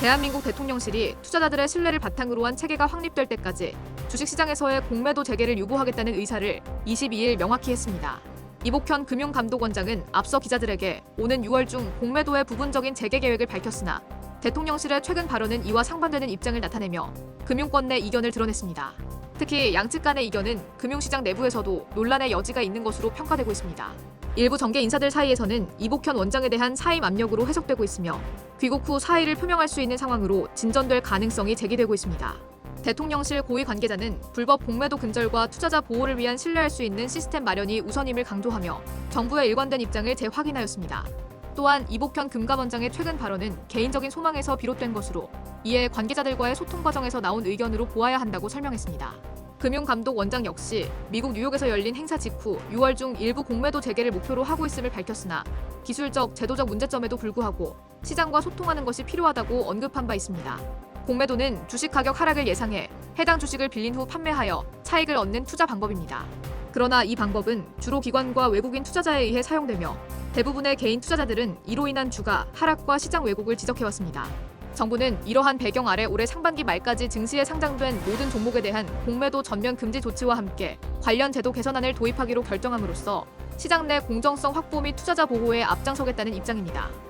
대한민국 대통령실이 투자자들의 신뢰를 바탕으로 한 체계가 확립될 때까지 주식시장에서의 공매도 재개를 유보하겠다는 의사를 22일 명확히 했습니다. 이복현 금융감독원장은 앞서 기자들에게 오는 6월 중 공매도의 부분적인 재개 계획을 밝혔으나 대통령실의 최근 발언은 이와 상반되는 입장을 나타내며 금융권 내 이견을 드러냈습니다. 특히 양측 간의 이견은 금융시장 내부에서도 논란의 여지가 있는 것으로 평가되고 있습니다. 일부 정계 인사들 사이에서는 이복현 원장에 대한 사임 압력으로 해석되고 있으며 귀국 후 사의를 표명할 수 있는 상황으로 진전될 가능성이 제기되고 있습니다. 대통령실 고위 관계자는 불법 공매도 근절과 투자자 보호를 위한 신뢰할 수 있는 시스템 마련이 우선임을 강조하며 정부의 일관된 입장을 재확인하였습니다. 또한 이복현 금감원장의 최근 발언은 개인적인 소망에서 비롯된 것으로 이에 관계자들과의 소통 과정에서 나온 의견으로 보아야 한다고 설명했습니다. 금융감독 원장 역시 미국 뉴욕에서 열린 행사 직후 6월 중 일부 공매도 재개를 목표로 하고 있음을 밝혔으나 기술적, 제도적 문제점에도 불구하고 시장과 소통하는 것이 필요하다고 언급한 바 있습니다. 공매도는 주식 가격 하락을 예상해 해당 주식을 빌린 후 판매하여 차익을 얻는 투자 방법입니다. 그러나 이 방법은 주로 기관과 외국인 투자자에 의해 사용되며 대부분의 개인 투자자들은 이로 인한 주가 하락과 시장 왜곡을 지적해왔습니다. 정부는 이러한 배경 아래 올해 상반기 말까지 증시에 상장된 모든 종목에 대한 공매도 전면 금지 조치와 함께 관련 제도 개선안을 도입하기로 결정함으로써 시장 내 공정성 확보 및 투자자 보호에 앞장서겠다는 입장입니다.